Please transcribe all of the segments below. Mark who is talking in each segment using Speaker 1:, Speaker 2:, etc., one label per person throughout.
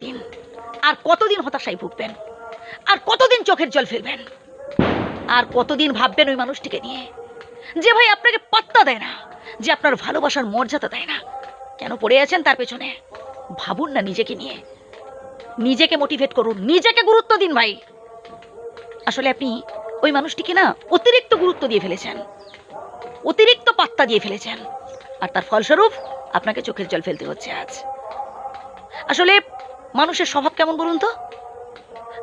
Speaker 1: দিন আর কতদিন হতাশায় ভুগবেন? আর কতদিন চোখের জল ফেলবেন? আর কতদিন ভাববেন ওই মানুষটিকে নিয়ে? যে ভাই আপনাকে পাত্তা দেয় না, যে আপনার ভালোবাসার মর্যাদা দেয় না। কেন পড়ে আছেন তার পেছনে? ভাবুন না নিজেকে নিয়ে। নিজেকে মোটিভেট করুন, নিজেকে গুরুত্ব দিন ভাই। আসলে আপনি ওই মানুষটিকে না অতিরিক্ত গুরুত্ব দিয়ে ফেলেছেন। অতিরিক্ত পাত্তা দিয়ে ফেলেছেন। আর তার ফলস্বরূপ আপনাকে চোখের জল ফেলতে হচ্ছে আজ। আসলে মানুষের স্বভাব কেমন বলুন তো?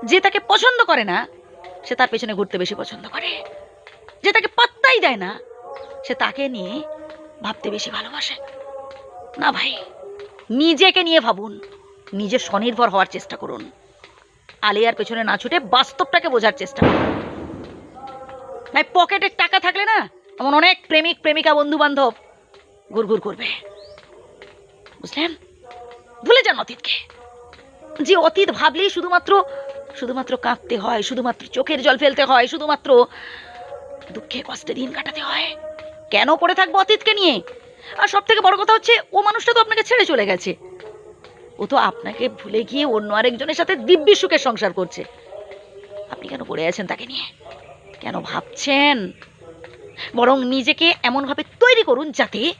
Speaker 1: যে তাকে পছন্দ করে না, সে তার পেছনে ঘুরতে বেশি পছন্দ করে। যে তাকে পাত্তাই দেয় না, সে তাকে নিয়ে ভাবতে বেশি ভালোবাসে। না ভাই, নিজেকে নিয়ে ভাবুন, নিজে স্বনির্ভর হওয়ার চেষ্টা করুন। আলিয়ার পেছনে না ছুটে বাস্তবটাকে বোঝার চেষ্টা করুন। ভাই, পকেটে টাকা থাকলে না, এমন অনেক প্রেমিক, প্রেমিকা বন্ধু বান্ধব ঘুরঘুর করবে। বুঝলেন? ভুলে যান অতীতকে। যে অতীত ভাবলেই শুধুমাত্র শুধুমাত্র কাঁদতে হয়, শুধুমাত্র চোখের জল ফেলতে হয়, শুধুমাত্র দুঃখে কষ্টে দিন কাটাতে হয়। কেন পড়ে থাকব অতীতকে নিয়ে? আর সব থেকে বড় কথা হচ্ছে, ও মানুষটা তো আপনাকে ছেড়ে চলে গেছে। ও তো আপনাকে ভুলে গিয়ে অন্য আরেকজনের সাথে দিব্যি সুখের সংসার করছে। আপনি কেন পড়ে আছেন তাকে নিয়ে? কেন ভাবছেন? বরং নিজেকে এমনভাবে তৈরি করুন যাতে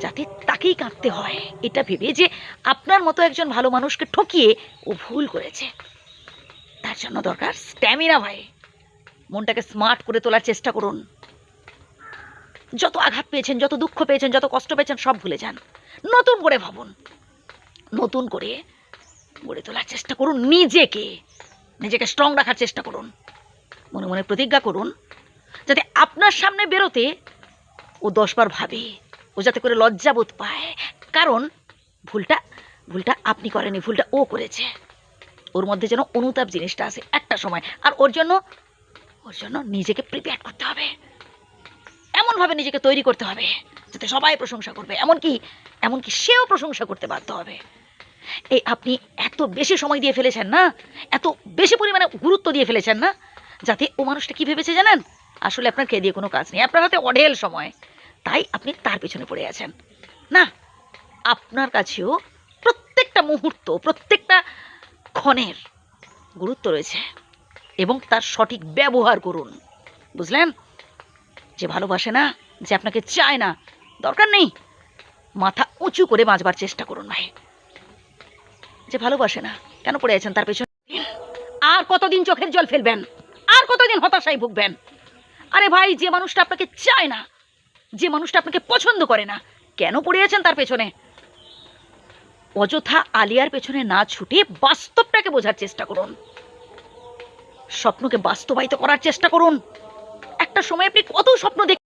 Speaker 1: যাতে তাকেই কাঁদতে হয়। এটা ভেবে যে আপনার মতো একজন ভালো মানুষকে ঠকিয়ে ও ভুল করেছে। তার জন্য দরকার স্ট্যামিনা ভাই। মনটাকে স্মার্ট করে তোলার চেষ্টা করুন। যত আঘাত পেয়েছেন, যত দুঃখ পেয়েছেন, যত কষ্ট পেয়েছেন, সব ভুলে যান। নতুন করে ভাবুন। নতুন করে গড়ে তোলার চেষ্টা করুন নিজেকে। নিজেকে স্ট্রং রাখার চেষ্টা করুন। মনে মনে প্রতিজ্ঞা করুন, যাতে আপনার সামনে বেরোতে ও দশবার ভাবে। ও যাতে করে লজ্জাবোধ পায়। কারণ ভুলটা ভুলটা আপনি করেনি ভুলটা ও করেছে। ওর মধ্যে যেন অনুতাপ জিনিসটা আছে একটা সময়। আর ওর জন্য ওর জন্য নিজেকে প্রিপেয়ার করতে হবে। এমনভাবে নিজেকে তৈরি করতে হবে, যাতে সবাই প্রশংসা করবে। এমনকি এমনকি সেও প্রশংসা করতে বাধ্য হবে। এই আপনি এত বেশি সময় দিয়ে ফেলেছেন না? এত বেশি পরিমাণে গুরুত্ব দিয়ে ফেলেছেন না? যাতে ও মানুষটা কি ভেবেছে জানেন? আসলে আপনার খেয়ে দিয়ে কোনো কাজ নেই। আপনার হাতে অঢেল সময়। তাই আপনি তার পেছনে পড়ে আছেন। না, আপনার কাছেও প্রত্যেকটা মুহূর্ত, প্রত্যেকটা ক্ষণের গুরুত্ব রয়েছে এবং তার সঠিক ব্যবহার করুন। বুঝলেন? যে ভালোবাসে না, যে আপনাকে চায় না, দরকার নেই। মাথা উঁচু করে বাঁচবার চেষ্টা করুন ভাই। যে ভালোবাসে না, কেন পড়ে আছেন তার পেছনে? আর কতদিন চোখের জল ফেলবেন? আর কতদিন হতাশায় ভুগবেন? আরে ভাই, যে মানুষটা আপনাকে চায় না যে মানুষটা আপনাকে পছন্দ করে না, কেন পড়ে আছেন তার পেছনে? অযথা আলিয়ার পেছনে না ছুটে বাস্তবটাকে বোঝার চেষ্টা করুন। স্বপ্নকে বাস্তবায়িত করার চেষ্টা করুন। একটা সময় আপনি কত স্বপ্ন দেখ